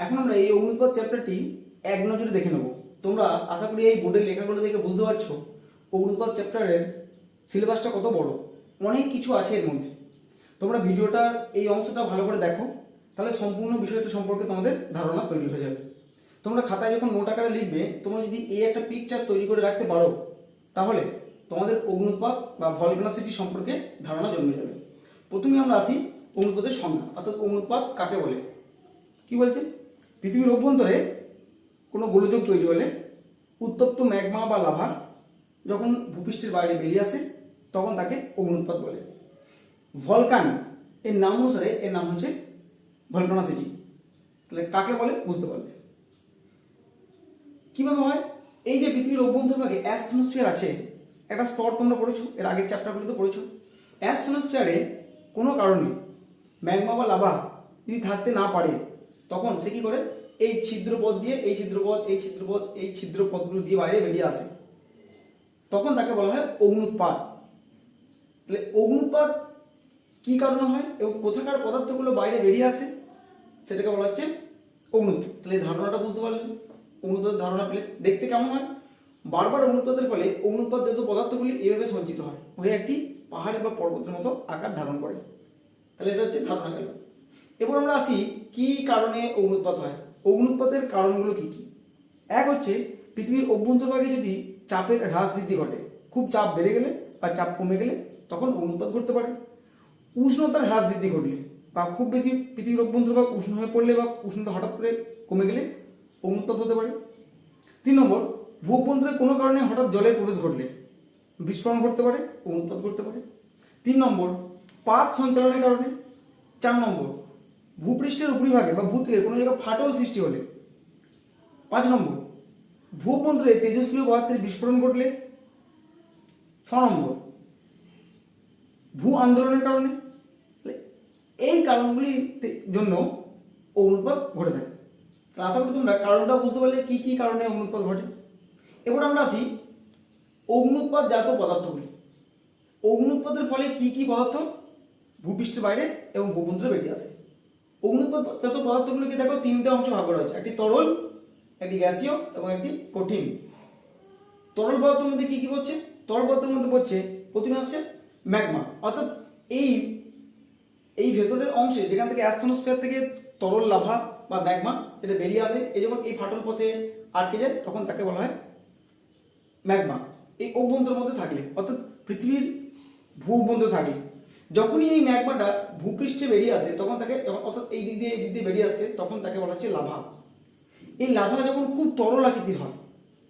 এখন আমরা এই অগ্নুৎপাত চ্যাপ্টারটি এক নজরে দেখে নেব। তোমরা আশা করি এই বোর্ডের লেখাগুলো দেখে বুঝতে পারছ অগ্নুৎপাত চ্যাপ্টারের সিলেবাসটা কত বড়। অনেক কিছু আছে এর মধ্যে। তোমরা ভিডিওটার এই অংশটা ভালো করে দেখো, তাহলে সম্পূর্ণ বিষয়টা সম্পর্কে তোমাদের ধারণা তৈরি হয়ে যাবে। তোমরা খাতায় যখন নোট আকারে লিখবে, তোমরা যদি এই একটা পিকচার তৈরি করে রাখতে পারো, তাহলে তোমাদের অগ্নুৎপাত বা ভলকানাসিটি সম্পর্কে ধারণা জন্মে যাবে। প্রথমে আমরা আসি অগ্নুৎপাতের সংজ্ঞা, অর্থাৎ অগ্নুৎপাত কাকে বলে? কি বলছে? পৃথিবীর অভ্যন্তরে কোনো গোলযোগ তৈরি হলে উত্তপ্ত ম্যাগমা বা লাভা যখন ভূপৃষ্ঠের বাইরে বেরিয়ে আসে, তখন তাকে অগ্নুৎপাত বলে। ভলকান এর নাম অনুসারে এর নাম হচ্ছে ভলকানাসিটি তাহলে কাকে বলে? বুঝতে পারলে। কীভাবে হয়? এই যে পৃথিবীর অভ্যন্তরভাগে অ্যাস্থনোস্ফিয়ার আছে, একটা স্তর তোমরা পড়েছো, এর আগের চ্যাপ্টারগুলোতে পড়েছো। অ্যাস্থনোস্ফিয়ারে কোনো কারণে ম্যাগমা বা লাভা যদি থাকতে না পারে তখন সে কি করে? এই ছিদ্রপথ দিয়ে, এই ছিদ্রপথ এই ছিদ্রপথ, এই ছিদ্রপথগুলো দিয়ে বাইরে বেরিয়ে আসে। তখন তাকে বলা হয় অগ্নুৎপাত। তাহলে অগ্নুৎপাত কি কারণে হয় এবং কোথাকার পদার্থগুলো বাইরে বেরিয়ে আসে? সেটাকে বলা হচ্ছে অগ্নুৎ। তাহলে ধারণাটা বুঝতে পারলেন? অগ্নুৎপাতের ধারণা পেলে দেখতে কেমন হয়? বারবার অগ্নুৎপাতের ফলে অগ্নুৎপাত যত পদার্থগুলি এভাবে সঞ্চিত হয়। হয়ে একটি পাহাড় বা পর্বতের মতো আকার ধারণ করে। তাহলে এটা হচ্ছে ধারণা গেল। এবার আমরা আসি কি কারণে অগ্নুৎপাত হয়? অগ্নুৎপাতের কারণগুলো কি কি? এক হচ্ছে, পৃথিবীর অভ্যন্তরভাগে যদি চাপের হ্রাস বৃদ্ধি ঘটে, খুব চাপ বেড়ে গেলে বা চাপ কমে গেলে তখন অগ্নুৎপাত ঘটতে পারে। উষ্ণতার হ্রাস বৃদ্ধি ঘটলে বা খুব বেশি পৃথিবীর অভ্যন্তরভাগ উষ্ণ হয়ে পড়লে বা উষ্ণতা হঠাৎ করে কমে গেলে অগ্নুৎপাত হতে পারে। তিন নম্বর ভূ অভ্যন্তরে কোনো কারণে হঠাৎ জলের প্রবেশ ঘটলে বিস্ফোরণ ঘটতে পারে অগ্নুৎপাত ঘটতে পারে। তিন নম্বর পাত সঞ্চালনের কারণে। চার নম্বর ভূপৃষ্ঠের উপরিভাগে বা ভূ থেকে কোনো জায়গায় ফাটল সৃষ্টি হলে, পাঁচ নম্বর, ভূ অভ্যন্তরে তেজস্ক্রিয় পদার্থের বিস্ফোরণ ঘটলে, ছ নম্বর, ভূ আন্দোলনের কারণে এই কারণগুলিতে জন্য অগ্নুৎপাত ঘটে থাকে। তাহলে আশা করি তোমরা কারণটা বুঝতে পারলে কী কী কারণে অগ্নুৎপাত ঘটে। এবার আমরা আসি অগ্নুৎপাত জাত পদার্থগুলি। অগ্নুৎপাতের ফলে কী কী পদার্থ ভূপৃষ্ঠের বাইরে এবং ভূপন্ত্রে বেরিয়ে আসে? অগ্নুৎপাত জাত পদার্থগুলিকে দেখো, তিনটে অংশ ভাগ করা হয়েছে। একটি তরল, একটি গ্যাসীয় এবং একটি কঠিন। তরল পদার্থের মধ্যে কি কি পড়ছে? তরল পদার্থের মধ্যে পড়ছে প্রথমে আসছে ম্যাগমা। অর্থাৎ এই এই ভেতরের অংশে, যেখান থেকে অ্যাস্থনোস্ফিয়ার থেকে তরল লাভা বা ম্যাগমা এটা বেরিয়ে আসে এই যখন এই ফাটল পথে আটকে যায়, তখন তাকে বলা হয় ম্যাগমা। এই অভ্যন্তর মধ্যে থাকলে, অর্থাৎ পৃথিবীর ভূ অভ্যন্তর থাকলে। যখনই এই ম্যাগমাটা ভূপৃষ্ঠে বেরিয়ে আসে, তখন তাকে অর্থাৎ এই দিক দিয়ে, এই দিক দিয়ে বেরিয়ে আসছে তখন তাকে বলা হচ্ছে লাভা। এই লাভা যখন খুব তরল আকৃতির হয়,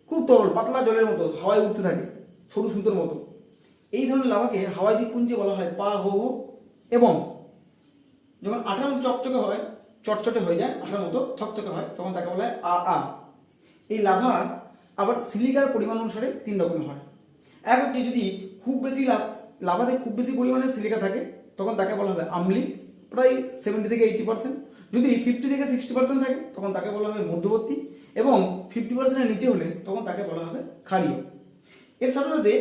খুব তরল, পাতলা জলের মতো, হাওয়ায় উঠতে থাকে, সরু সুতোর মতো। এই ধরনের লাভাকে হাওয়াই দ্বীপপুঞ্জে বলা হয় পা হো হো এবং যখন আঠার মতো চকচকে হয়, চটচটে হয়ে যায়, আঠার মতো থকথকে হয়, তখন তাকে বলা হয় আ আ। এই লাভা আবার সিলিকার পরিমাণ অনুসারে তিন রকম হয়। এক হচ্ছে যদি খুব বেশি লাভ- লাভাতে খুব বেশি পরিমাণে সিলিকা থাকে, তখন তাকে বলা হবে আমলিক প্রায় সেভেন্টি থেকে এইটি পার্সেন্ট যদি ফিফটি থেকে সিক্সটি পার্সেন্ট থাকে, তখন তাকে বলা হবে মধ্যবর্তী এবং ফিফটি পার্সেন্টের নিচে হলে তখন তাকে বলা হবে ক্ষারীয়। এর সাথে সাথে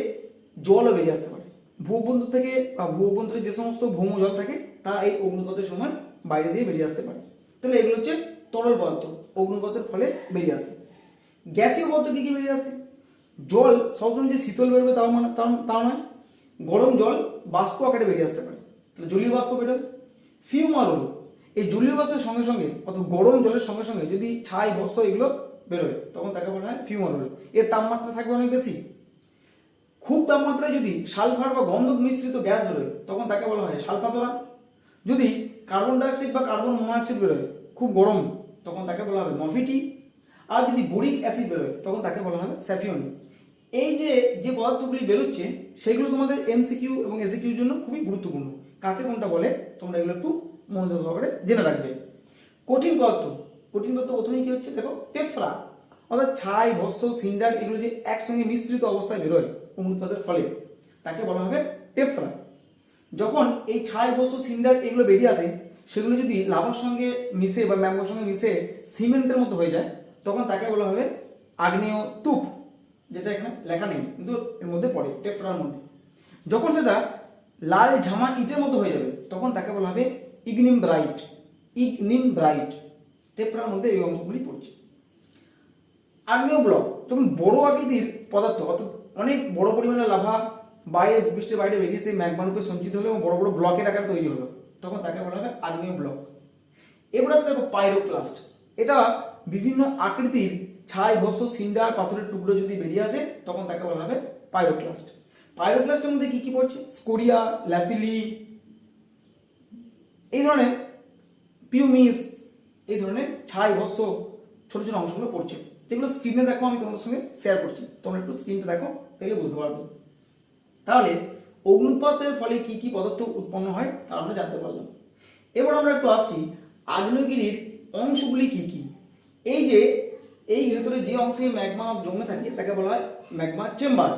জলও বেরিয়ে আসতে পারে। ভূ অভ্যন্তর থেকে বা ভূ যে সমস্ত ভৌম জল থাকে, তা এই অগ্নুৎপাতের সময় বাইরে দিয়ে বেরিয়ে আসতে পারে। তাহলে এগুলো হচ্ছে তরল পদার্থ অগ্নুৎপাতের ফলে বেরিয়ে আসে। গ্যাসীয় পদার্থ কী কী বেরিয়ে আসে? জল সবসময় যে শীতল বেরোবে তাও মানে তাও নয় গরম জল বাষ্প আকারে বেরিয়ে আসতে পারে। তাহলে জলীয় বাষ্প বেরোবে ফিউমারল এই জলীয় বাষ্পের সঙ্গে সঙ্গে, অর্থাৎ গরম জলের সঙ্গে সঙ্গে যদি ছাই, বস্ত্র এগুলো বেরোয় তখন তাকে বলা হয় ফিউমারল এর তাপমাত্রা থাকবে অনেক বেশি। খুব তাপমাত্রায় যদি সালফার বা গন্ধক মিশ্রিত গ্যাস বেরোয় তখন তাকে বলা হয় সালফাতরা যদি কার্বন ডাইঅক্সাইড বা কার্বন মনোক্সাইড বেরোয় খুব গরম, তখন তাকে বলা হবে মফিটি। আর যদি বোরিক অ্যাসিড বেরোয় তখন তাকে বলা হবে স্যাফিয়ন। এই যে যে পদার্থগুলি বেরোচ্ছে, সেগুলো তোমাদের এমসিকিউ এবং এসিকিউর জন্য খুবই গুরুত্বপূর্ণ। কাকে কোনটা বলে? তোমরা এগুলো একটু মনোযোগ সহকারে জেনে রাখবে। কঠিন পদার্থ। কঠিন পদার্থ প্রথমেই কী হচ্ছে? দেখো, টেফরা, অর্থাৎ ছাই ভস্য সিন্ডার, এগুলো যে একসঙ্গে মিশ্রিত অবস্থায় বেরোয় অগ্নুৎপাতের ফলে? তাকে বলা হবে টেফরা। যখন এই ছাই বস্তু সিন্ডার এগুলো বেরিয়ে আসে, সেগুলো যদি লাভার সঙ্গে মিশে বা ম্যাঙ্গোর সঙ্গে মিশে সিমেন্টের মতো হয়ে যায়, তখন তাকে বলা হবে আগ্নেয় তুপ যেটা এখানে লেখা নেই, কিন্তু এর মধ্যে পড়ে টেফরার মধ্যে। যখন সেটা লাল ঝামা ইটের মতো হয়ে যাবে, তখন তাকে বলা হবে ইগনিম ব্রাইট ইগনিম ব্রাইট। টেম্পোরার মধ্যে এই অংশগুলি পড়ছে। আগ্নেয় ব্লক, যখন বড় আকৃতির পদার্থ, অর্থাৎ অনেক বড় পরিমাণে লাভা বাইরে, ভূপৃষ্ঠের বাইরে বেরিয়ে সেই ম্যাগমা রূপে সঞ্চিত হলো এবং বড় বড় ব্লকের আকারে তৈরি হলো, তখন তাকে বলা হবে আগ্নেয় ব্লক। এবার আসছে দেখো পাইরোক্লাস্ট এটা বিভিন্ন আকৃতির ছাই ভস্য সিন্ডার, পাথরের টুকরো যদি বেরিয়ে আসে, তখন তাকে বলা হবে পাইরোক্লাস্ট পাইরোক্লাস্টের মধ্যে কি কি পড়ছে? স্কোরিয়া ল্যাপিলি এই ধরনের পিউমিস এই ধরনের ছাই ভস্য ছোট ছোট অংশগুলো পড়ছে। যেগুলো স্ক্রিনে দেখো, আমি তোমাদের সঙ্গে শেয়ার করছি। তোমরা একটু স্ক্রিনটা দেখো তাহলে বুঝতে পারবে। তাহলে অগ্নুৎপাতের ফলে কি কি পদার্থ উৎপন্ন হয়, তা আমরা জানতে পারলাম। এবার আমরা একটু আসছি আগ্নেয়গিরির অংশগুলি কি কি? এই যে এই ভেতরে যে অংশে ম্যাগমা জমে থাকে, তাকে বলা হয় ম্যাগমা চেম্বার।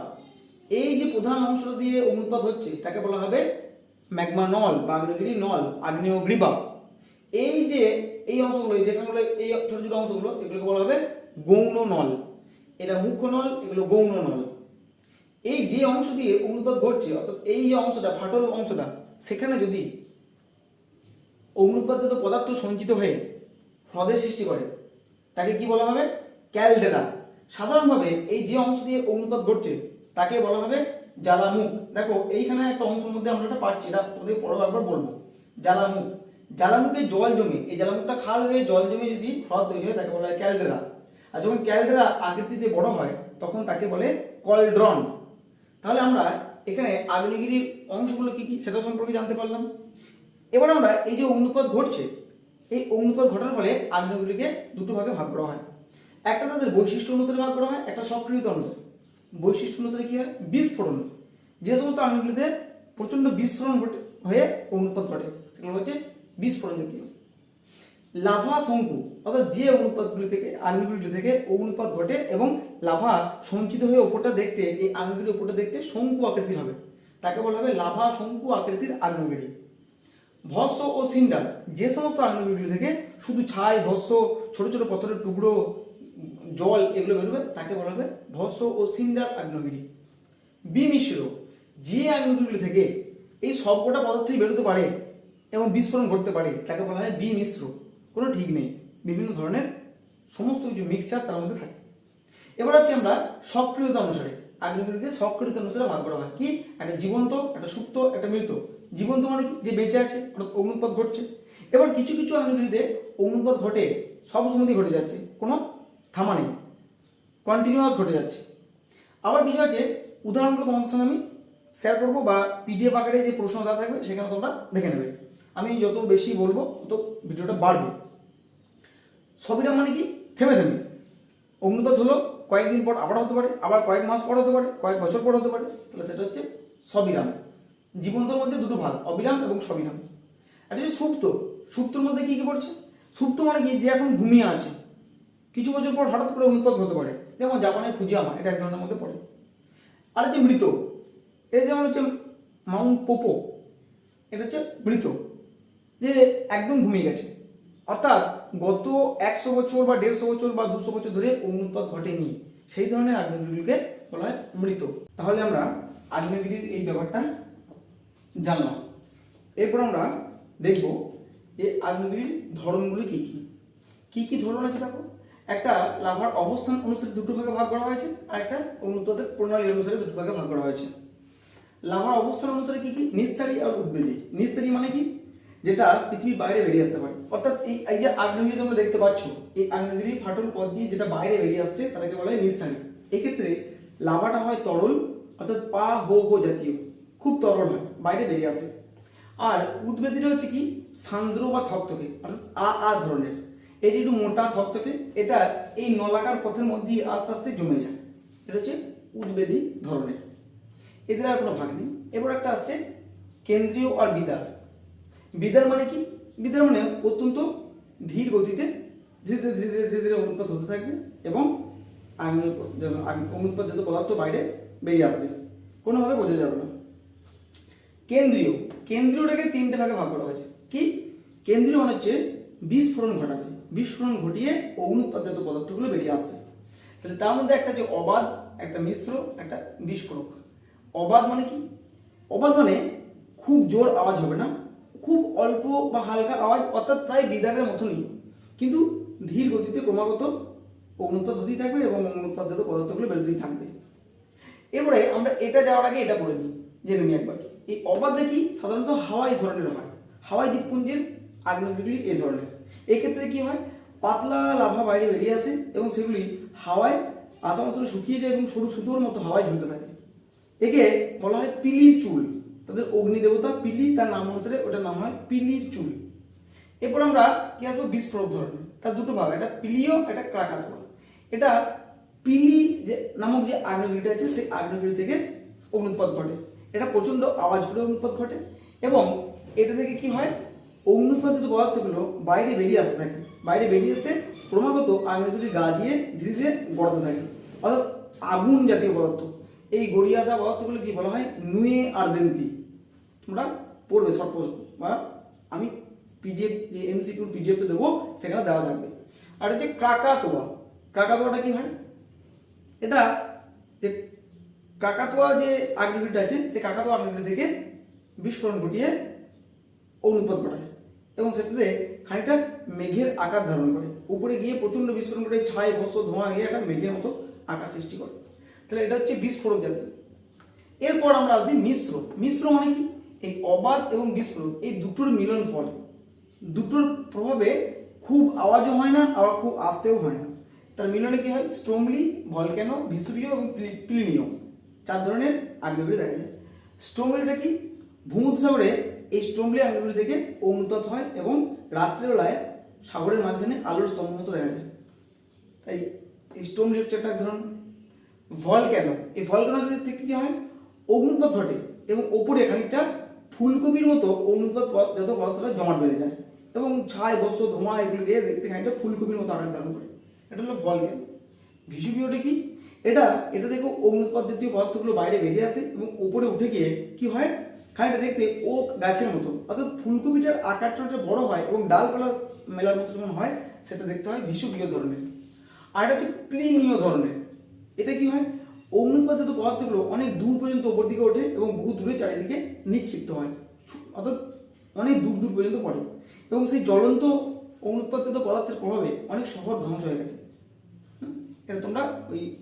এই যে প্রধান অংশ দিয়ে অগ্নুৎপাত হচ্ছে, তাকে বলা হবে ম্যাগমা নল বা আগ্নেয়গিরি নল আগ্নেয় গ্রীবা এই যে এই অংশগুলো যেখানে এই ছোট ছোট অংশগুলো, এগুলোকে বলা হবে গৌণ নল। এটা মুখ্য নল, এগুলো গৌণ নল। এই যে অংশ দিয়ে অগ্নুৎপাত ঘটছে, অর্থাৎ এই যে অংশটা, ফাটল অংশটা, সেখানে যদি অগ্নুৎপাদিত পদার্থ সঞ্চিত হয়ে হ্রদের সৃষ্টি করে তাকে কি বলা হবে? ক্যালডেরা। সাধারণভাবে এই যে অংশ দিয়ে অগ্নুৎপাত ঘটছে, তাকে বলা হবে জ্বালামুখ দেখো, এইখানে একটা অংশের মধ্যে আমরা একটা পাচ্ছি, এটা তোমাদের পরে একবার বলব। জ্বালামুখ জ্বালামুখে জল জমে, এই জ্বালামুখটা খাল হয়ে জল জমে যদি হ্রদ তৈরি হয়, তাকে বলা হয় ক্যালডেরা। আর যখন ক্যালডেরা আকৃতিতে বড় হয়, তখন তাকে বলে কলড্রন। তাহলে আমরা এখানে আগ্নেয়গিরির অংশগুলো কি কি, সেটা সম্পর্কে জানতে পারলাম। এবার আমরা এই যে অগ্নুৎপাত ঘটছে এই অগ্নুৎপাত ঘটার ফলে আগ্নেয়গুলিকে দুটো ভাগে ভাগ করা হয়। একটা তাদের বৈশিষ্ট্য অনুসারে ভাগ করা হয়, একটা সক্রিয়তা অনুসারে। বৈশিষ্ট্য অনুসারে কি হয়? বিস্ফোরণ। যে সমস্ত আগ্নেয়গিরিতে প্রচণ্ড বিস্ফোরণ ঘটে, হয়ে অগ্নুৎপাত ঘটে, সেগুলো হচ্ছে বিস্ফোরণ জাতীয়। লাভা শঙ্কু, অর্থাৎ যে অগ্নুৎপাতগুলি থেকে আগ্নেয়গিরি থেকে অগ্নুৎপাত ঘটে এবং লাভা সঞ্চিত হয়ে ওপরটা দেখতে, এই আগ্নেয়গিরির ওপরটা দেখতে শঙ্কু আকৃতির হবে। তাকে বলা হবে লাভা শঙ্কু আকৃতির আগ্নেয়গিরি। ভস্য ও সিন্ডার যে সমস্ত আগ্নেয়গিরিগুলি থেকে শুধু ছাই, ভস্য, ছোট ছোট পাথরের টুকরো, জল এগুলো বেরোবে, তাকে বলা হবে ভস্য ও সিন্ডার আগ্নেয়গিরি বিমিশ্র, যে আগ্নেয়গিরিগুলি থেকে এই সবকটা পদার্থই বেরোতে পারে এবং বিস্ফোরণ ঘটতে পারে, তাকে বলা হয় বিমিশ্র। কোনো ঠিক নেই, বিভিন্ন ধরনের সমস্ত কিছু মিক্সচার তার মধ্যে থাকে। এবার আছি আমরা সক্রিয়তা অনুসারে। আগ্নেয়গিরিকে সক্রিয়তা অনুসারে ভাগ করা হয়। কি? একটা জীবন্ত, একটা সুপ্ত, একটা মৃত। জীবন্ত মানে যে বেঁচে আছে অগ্নুৎপাত ঘটছে। এবার কিছু কিছু আগ্নেয়গিরিতে অগ্নুৎপাত ঘটে, সব সময়ই ঘটে যাচ্ছে, কোনো থামা নেই। কন্টিনিউয়াস ঘটে যাচ্ছে। আবার কিছু আছে, উদাহরণগুলো তোমাদের সঙ্গে আমি শেয়ার করব বা পিডিএফ আকারে যে প্রশ্ন দেওয়া থাকবে, সেখানে তোমরা দেখে নেবে। আমি যত বেশি বলব, তত ভিডিওটা বাড়বে। সবিরা মানে কি? থেমে থেমে। অগ্নুপাত হলো, কয়েকদিন পর আবার হতে পারে, আবার কয়েক মাস পর হতে পারে, কয়েক বছর পর হতে পারে, তাহলে সেটা হচ্ছে সবিরাম জীবন্তর মধ্যে দুটো ভাগ, অবিরাম এবং সবিরাম। আর হচ্ছে সুপ্ত, সুপ্তর মধ্যে কি কি পড়ছে? সুপ্ত মানে কি? যে এখন ঘুমিয়ে আছে। কিছু বছর পর হঠাৎ করে অনুপাত হতে পারে। যেমন জাপানের ফুজিয়ামা, এটা এক ধরনের মধ্যে পড়ে। আর হচ্ছে মৃত এটা যেমন হচ্ছে মাউন্ট পোপো, এটা হচ্ছে মৃত, যে একদম ঘুমিয়ে গেছে। অর্থাৎ গত একশো বছর বা দেড়শো বছর বা দুশো বছর ধরে অগ্নুৎপাত ঘটেনি। সেই ধরনের আগ্নেয়গিরিকে বলা হয় মৃত। তাহলে আমরা আগ্নেয়গিরির এই ব্যাপারটা জানলাম এরপর আমরা দেখব যে আগ্নেয়গিরির ধরনগুলি কী কী। কী কী ধরন আছে দেখো? একটা লাভার অবস্থান অনুসারে দুটো ভাগে ভাগ করা হয়েছে, আর একটা অগ্নুৎপাতের প্রণালী অনুসারে দুটো ভাগে ভাগ করা হয়েছে। লাভার অবস্থান অনুসারে কি কি? নিঃসারী আর উদ্বেদী নিঃসারী মানে কি? যেটা পৃথিবীর বাইরে বেরিয়ে আসতে পারে। অর্থাৎ এই এই যে আগ্নেয়গিরি তোমরা দেখতে পাচ্ছ, এই আগ্নেয়গিরি ফাটল পথ দিয়ে যেটা বাইরে বেরিয়ে আসছে তাকে বলা হয় নিঃসারী। এক্ষেত্রে লাভাটা হয় তরল, অর্থাৎ পা হো হো জাতীয়। খুব তরল হয়। বাইরে বেরিয়ে আসে। আর উদ্বেদীটা হচ্ছে কি? সান্দ্র বা থকথকে, অর্থাৎ আ আ ধরনের। এটি একটু মোটা থকথকে, এটা এই নলাকার পথের মধ্যে আস্তে আস্তে জমে যায়। এটা হচ্ছে উদ্বেদী ধরনের। এদের আর কোনো ভাগ নেই। এবার একটা আসছে কেন্দ্রীয় আর বিদার। বিদার মানে কি? বিদার মানে অত্যন্ত ধীর গতিতে ধীরে ধীরে ধীরে ধীরে ধীরে অনুৎপাত হতে থাকবে এবং আগ্নেয় আগ্নে- অনুৎপাদিত পদার্থ বাইরে বেরিয়ে আসবে, কোনোভাবে বোঝা যাবে না। কেন্দ্রীয়। কেন্দ্রীয়টাকে তিনটে ভাগে ভাগ করা হয়েছে। কি? কেন্দ্রীয় মানে হচ্ছে বিস্ফোরণ ঘটাবে। বিস্ফোরণ ঘটিয়ে অগ্নুৎপাদিত পদার্থগুলো বেরিয়ে আসবে। তাহলে তার মধ্যে একটা যে অবাধ, একটা মিশ্র, একটা বিস্ফোরক। অবাধ মানে কি? অবাধ মানে খুব জোর আওয়াজ হবে না। খুব অল্প বা হালকা আওয়াজ, অর্থাৎ প্রায় বিদারের মতনই। কিন্তু ধীর গতিতে ক্রমাগত অগ্নুৎপাত হতেই থাকবে এবং অগ্নুৎপাদিত পদার্থগুলো বেরোতেই থাকবে। এবারে আমরা এটা যাওয়ার আগে এটা করে নিই, জেনে নিই একবার। এই অবাধে কি সাধারণত হাওয়াই ধরনের হয়। হাওয়াই দ্বীপপুঞ্জের আগ্নেয়গিরিগুলি এই ধরনের। এক্ষেত্রে কি হয়? পাতলা লাভা বাইরে বেরিয়ে আসে এবং সেগুলি হাওয়ায় আসা মাত্র শুকিয়ে যায় এবং সরু সুতোর মতো হাওয়ায় ঝুলতে থাকে। একে বলা হয় পিলির চুল। তাদের অগ্নি দেবতা পিলি তার নাম অনুসারে ওটার নাম হয় পিলির চুল। এরপর আমরা কি আসব? বিস্ফোরক ধরনের। তার দুটো ভাগ, একটা পিলিও, একটা ক্রাকাতোয়া। এটা পিলি যে নামক যে আগ্নেয়গিরিটা আছে, সেই আগ্নেয়গিরি থেকে অগ্নুৎপাত ঘটে। এটা প্রচণ্ড আওয়াজ করে অগ্নুৎপাত ঘটে এবং এটা থেকে কি হয়? অগ্নুৎপাদিত পদার্থগুলো বাইরে বেরিয়ে আসতে থাকে। বাইরে বেরিয়ে এসে ক্রমাগত আগ্নেয়গিরির গা দিয়ে ধীরে ধীরে গড়াতে থাকে। অর্থাৎ আগুন জাতীয় পদার্থ। এই গড়িয়ে আসা পদার্থগুলো কি বলা হয়? নুয়ে আর্দেন্তি তোমরা পড়বে শর্ট প্রশ্ন। বা আমি পিডিএফ যে এমসিকিউর পিডিএফটা দেবো, সেখানে দেওয়া থাকবে। আর হচ্ছে ক্রাকাতোয়া। ক্রাকাতোয়াটা কি হয়? এটা যে কাকাতোয়া যে আগ্নেয়গিরিটা আছে, সেই কাকাতোয়া আগ্নেয়গিরি থেকে বিস্ফোরণ ঘটিয়ে অগ্নুৎপাত ঘটায় এবং সেটাতে খানিকটা মেঘের আকার ধারণ করে। উপরে গিয়ে প্রচণ্ড বিস্ফোরণ করে ছাই ভস্য ধোঁয়া গিয়ে একটা মেঘের মতো আকার সৃষ্টি করে। তাহলে এটা হচ্ছে বিস্ফোরক জাতীয় এরপর আমরা আসছি মিশ্র। মিশ্র মানে কি? এই অবাধ এবং বিস্ফোরক, এই দুটোর মিলন ফল। দুটোর প্রভাবে খুব আওয়াজও হয় না, আবার খুব আস্তেও হয় না। তার মিলনে কি হয়? স্টোমলি ভলক্যানো ভিসুরিও এবং প্লি- প্লিনিও চার ধরনের আগ্নেয়গিরি দেখা যায়। স্টোমলিটা কি? ভূমধ্যসাগরে এই স্টোমলি আগ্নেয়গিরি থেকে অগ্নুৎপাত হয় এবং রাত্রেবেলায় সাগরের মাঝখানে আলোর স্তম্ভ মতো দেখা যায়। তাই এই স্টোমলি হচ্ছে একটা ধরন। ভলক্যানো। এই ভলক্যানোগুলির থেকে কি হয়? অগ্নুৎপাত ঘটে এবং ওপরে খানিকটা ফুলকপির মতো অগ্নুৎপাত যত পদার্থটা জমাট বেঁধে যায় এবং ছাই, বস্ত্র, ধোঁয়া এগুলো দিয়ে দেখতে খানিকটা ফুলকপির মতো আকার ধারণ করে। এটা হলো ভল ভলক্যানো। ভিসুবিওটা কি? এটা এটা দেখো অগ্নুৎপাত জাতীয় পদার্থগুলো বাইরে বেরিয়ে আসে এবং উপরে উঠে গিয়ে কি হয়? খানিকটা দেখতে ওক গাছের মতো। অর্থাৎ ফুলকপিটার আকারটা বড় হয় এবং ডালপালা মেলার মতো যখন হয়, সেটা দেখতে হয় ভিসুবীয় ধরনের। আর এটা হচ্ছে প্লিনীয় ধরনের। এটা কি হয়? অগ্নুৎপাদিত পদার্থগুলো অনেক দূর পর্যন্ত ওপর দিকে ওঠে এবং বহু দূরে চারিদিকে নিক্ষিপ্ত হয়। অর্থাৎ অনেক দূর দূর পর্যন্ত পড়ে। এবং সেই জ্বলন্ত অগ্নুৎপাদিত পদার্থের প্রভাবে অনেক শহর ধ্বংস হয়ে গেছে। এটা তোমরা ওই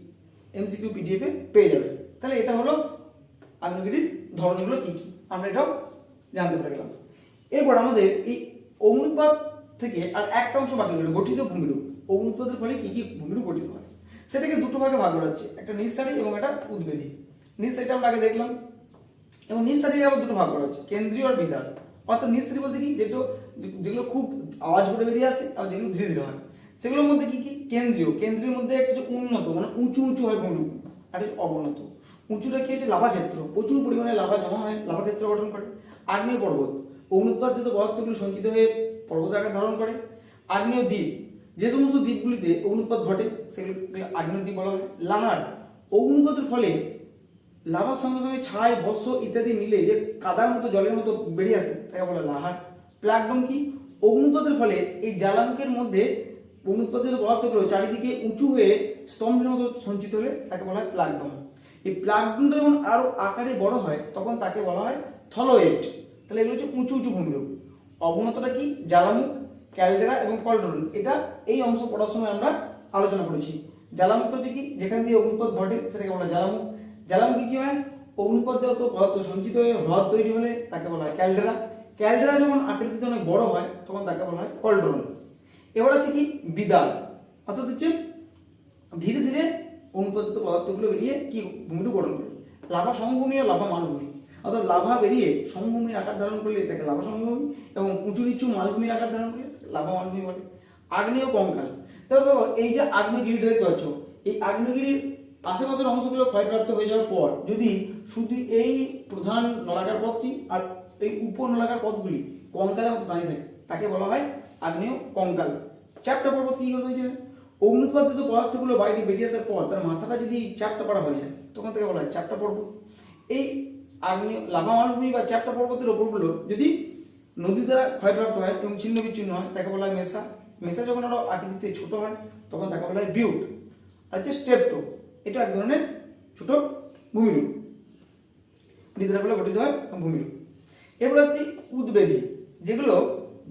এমসিকিউ পিডিএফে পেয়ে যাবে। তাহলে এটা হলো আগ্নেয়গিরির ধরনগুলো কী কী? আমরা এটাও জানতে পেরে গেলাম। এরপর আমাদের এই অগ্নুৎপাত থেকে আর একটা অংশ বাকি রইল, গঠিত ভূমিরূপ। অগ্নুৎপাতের ফলে কী কী ভূমিরূপ গঠিত হয়? সেটাকে দুটো ভাগে ভাগ করা হচ্ছে, একটা নিঃসারী এবং একটা উদ্বেদী। নিঃসারীটা আমরা আগে দেখলাম। এবং নিঃসারী আবার দুটো ভাগ করা হচ্ছে, কেন্দ্রীয় আর বিধান অর্থাৎ নিঃসারী বলতে কি যেগুলো যেগুলো খুব আওয়াজ করে বেরিয়ে আসে আর যেগুলো ধীরে ধীরে হয়। সেগুলোর মধ্যে কি কি? কেন্দ্রীয়। কেন্দ্রীয় মধ্যে একটা হচ্ছে উন্নত মানে উঁচু উঁচু হয় ভূমিরূপ আর অবনত। উঁচুটা কি হচ্ছে? লাভা ক্ষেত্র প্রচুর পরিমাণে লাভা জমা হয় লাভা ক্ষেত্র গঠন করে। আগ্নেয় পর্বত। অগ্নুৎপাদিত পদার্থগুলো সঞ্চিত হয়ে পর্বত আকার ধারণ করে। আগ্নেয় দ্বীপ। যে সমস্ত দ্বীপগুলিতে অগ্নুৎপাত ঘটে, সেগুলোকে আগ্নেয় দ্বীপ বলা হয়। লাহার অগ্নুৎপাতের ফলে লাভার সঙ্গে সঙ্গে ছাই, ভস্য ইত্যাদি মিলে যে কাদার মতো, জলের মতো বেরিয়ে আসে, তাকে বলে লাহার প্লাগডন কি? অগ্নুৎপাতের ফলে এই জ্বালামুখের মধ্যে অগ্নুৎপাতিত পদার্থগুলো চারিদিকে উঁচু হয়ে স্তম্ভের মতো সঞ্চিত হলে তাকে বলা হয় প্লাগডন এই প্লাগডনটা যখন আরও আকারে বড় হয়, তখন তাকে বলা হয় থলোয়েট তাহলে এগুলো হচ্ছে উঁচু উঁচু ভূমিরূপ। অবনতটা কি? জ্বালামুখ ক্যালডেরা এবং কলড্রন। এটা এই অংশ পড়ার সময় আমরা আলোচনা করেছি। জ্বালামুখটা হচ্ছে কি? যেখান দিয়ে অগ্নুৎপাত ঘটে, সেটাকে বলা হয় জ্বালামুখ জ্বালামুখী কি হয়? অগ্নুৎপাতজাত পদার্থ সঞ্চিত হয়ে হ্রদ তৈরি হলে তাকে বলা হয় ক্যালডেরা। ক্যালডেরা যখন আকৃতিতে অনেক বড় হয়, তখন তাকে বলা হয় কলড্রন। এবার আছে কি? বিদাল অর্থাৎ হচ্ছে ধীরে ধীরে অনুপাদিত পদার্থগুলো বেরিয়ে কি ভূমিরূপ গঠন করে? লাভা সমভূমি ও লাভা মালভূমি। অর্থাৎ লাভা বেরিয়ে সমভূমির আকার ধারণ করলে তাকে লাভা সমভূমি এবং উঁচু নিচু মালভূমির আকার ধারণ করলে লাভা মালভূমি বলে আগ্নেয় কঙ্কাল। তাহলে দেখো, এই যে আগ্নেয়গিরিটা দেখতে পাচ্ছ এই আগ্নেয়গিরির আশেপাশের অংশগুলো ক্ষয়প্রাপ্ত হয়ে যাওয়ার পর যদি শুধু এই প্রধান নলাকার পথটি আর এই উপর নলাকার পথগুলি কঙ্কালের মতো দাঁড়িয়ে থাকে, তাকে বলা হয় আগ্নেয় কঙ্কাল। চ্যাপ্টা পর্বত কি করে তৈরি হয় অগ্নুৎপাদিত পদার্থগুলো বাইরে বেরিয়ে আসার পর তার মাথাটা যদি চ্যাপ্টা পাড়া হয়ে যায়, তখন থেকে বলা হয় চ্যাপ্টা পর্বত। এই আগ্নেয় লাভা মালভূমি বা চ্যাপ্টা পর্বতের ওপরগুলো যদি নদী দ্বারা ক্ষয়প্রাপ্ত হয় এবং ছিন্ন বিচ্ছিন্ন হয়, তাকে বলা হয় মেসা। মেসা যখন আরও আকৃতিতে ছোট হয়, তখন তাকে বলা হয় বিউট আর হচ্ছে স্টেপটো, এটা এক ধরনের ছোট ভূমিরূপ। নিদ্রাগুলো গঠিত হয় ভূমিরূপ। এরপর আসছি উদ্বেদী, যেগুলো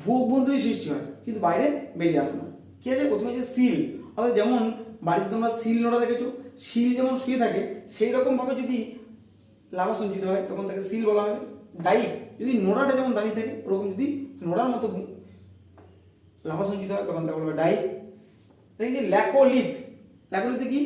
ভূ অভ্যন্তরীণ সৃষ্টি হয়, কিন্তু বাইরে বেরিয়ে আসে না। কি আছে? প্রথমে যে সিল অর্থাৎ যেমন বাড়িতে তোমরা সিল নোড়া দেখেছ সিল যেমন শুয়ে থাকে সেই রকমভাবে যদি লাভা সঞ্চিত হয়, তখন তাকে সিল বলা হবে। ডাই যদি নোড়াটা যেমন দাঁড়িয়ে থাকে, ওরকম যদি নোড়ার মতো লাভা সঞ্চিত হয়, তখন তাকে বলবে ডাই এই যে ল্যাকোলিথ, ল্যাকোলিথে কি?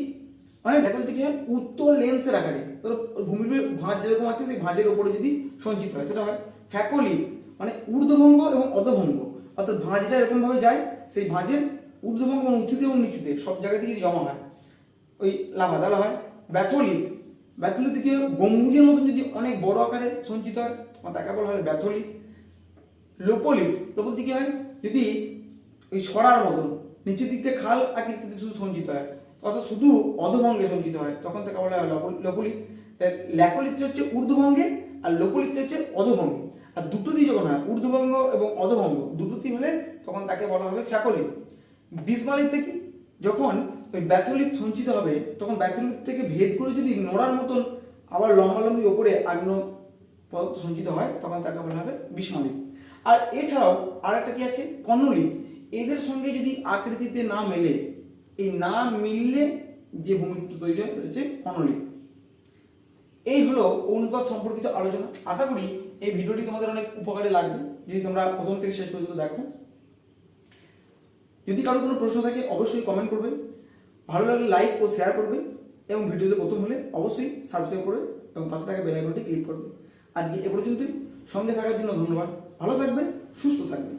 মানে ল্যাকোলিথে কি হয়? উত্তর লেন্সের আকারে। ধরো ভূমির ভাঁজ যেরকম আছে, সেই ভাঁজের ওপরে যদি সঞ্চিত হয়, সেটা হয় ফ্যাকোলিথ। মানে ঊর্ধ্বভঙ্গ এবং অধভঙ্গ। অর্থাৎ ভাঁজটা এরকমভাবে যায়, সেই ভাঁজের ঊর্ধ্বভঙ্গ এবং উঁচুতে এবং নিচুতে, সব জায়গা থেকে জমা হয়, ওই লাভা দালা হয়। ব্যাথলিথ ব্যাথলিথ কি? গম্বুজের মতন যদি অনেক বড় আকারে সঞ্চিত হয় তাকে বলা হয় ব্যাথলিথ লোপলিথ লোপলিথ কি হয়? যদি ওই সরার মতন, নিচের দিকটা খাল আর কীর্তিতে শুধু সঞ্চিত হয়, অর্থাৎ শুধু অধভঙ্গে সঞ্চিত হয়, তখন তাকে বলা হয় লপ- লোপলিথ ল্যাকলিথ হচ্ছে ঊর্ধ্বভঙ্গে আর লোপলিথ হচ্ছে অধভঙ্গে। আর দুটোতেই যখন হয় ঊর্ধ্বভঙ্গ এবং অধভঙ্গ দুটোতেই হলে তখন তাকে বলা হবে ফ্যাকলিথ বিসমালিথ থেকে যখন ওই ব্যাথলিথ সঞ্চিত হবে, তখন ব্যাথলিথ থেকে ভেদ করে যদি নোড়ার মতন আবার লম্বালম্বি ওপরে আগ্ন পদার্থ সঞ্চিত হয়, তখন তাকে বলা হবে বিস্মালিত আর এছাড়াও আর একটা কি আছে? কর্ণলিত এদের সঙ্গে যদি আকৃতিতে না মেলে, এই না মিললে যে ভূমিপুত্র তৈরি হয়, সেটা হচ্ছে কর্ণলিত এই হলো অনুপাত সম্পর্কিত আলোচনা। আশা করি এই ভিডিওটি তোমাদের অনেক উপকারে লাগবে, যদি তোমরা প্রথম থেকে শেষ পর্যন্ত দেখো। যদি কারও কোনো প্রশ্ন থাকে, অবশ্যই কমেন্ট করবে। ভালো লাগলে লাইক ও শেয়ার করবে এবং ভিডিওতে প্রথম হলে অবশ্যই সাবস্ক্রাইব করবে এবং পাশে থাকা বেল আইকনটি ক্লিক করবে। আজকে এ পর্যন্তই। সঙ্গে থাকার জন্য ধন্যবাদ। ভালো থাকবে সুস্থ থাকবে